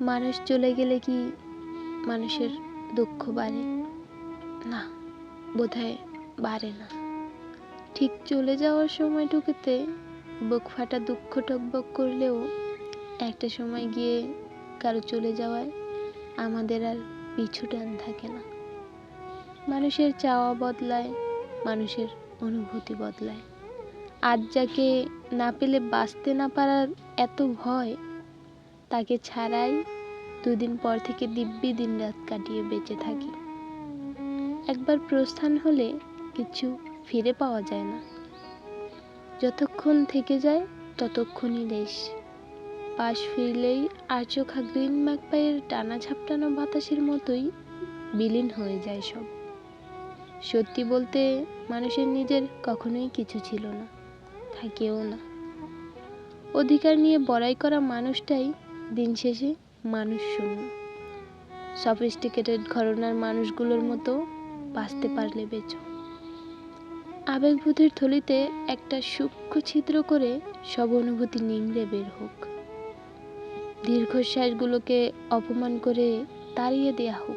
মানুষ চলে গেলে কি মানুষের দুঃখ বাড়ে? না, বোধহয় বাড়ে না। ঠিক চলে যাওয়ার সময়টুকুতে বুক ফাটা দুঃখ টকবক করলেও একটা সময় গিয়ে কারও চলে যাওয়ায় আমাদের আর পিছু টান থাকে না। মানুষের চাওয়া বদলায়, মানুষের অনুভূতি বদলায়। আজ যাকে না পেলে বাঁচতে না পারার এত ভয় তাকে ছাড়াই দুদিন পর থেকে দিব্যি দিন রাত কাটিয়ে বেঁচে থাকি। একবার প্রস্থান হলে কিছু ফিরে পাওয়া যায় না। যতক্ষণ থেকে যায়, ততক্ষণই লেশ। পাশ ফিরলেই আর চোখা গ্রিন ম্যাকপাইয়ের টানা ঝাপটানো বাতাসের মতোই বিলীন হয়ে যায় সব। সত্যি বলতে মানুষের নিজের কখনোই কিছু ছিল না, থাকেও না। অধিকার নিয়ে বড়াই করা মানুষটাই দিন শেষে মানুষ শূন্য। সফিস্টিকেটেড ঘরনার মানুষগুলোর মতো বাঁচতে পারলে বেঁচো। আবেগবোধের থলিতে একটা সূক্ষ্ম ছিদ্র করে সব অনুভূতি নিংড়ে বের হোক। দীর্ঘশ্বাসগুলোকে অপমান করে তাড়িয়ে দেয়া হোক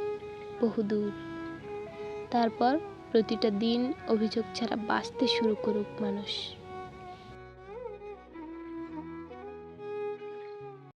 বহুদূর। তারপর প্রতিটা দিন অভিযোগ ছাড়া বাঁচতে শুরু করুক মানুষ।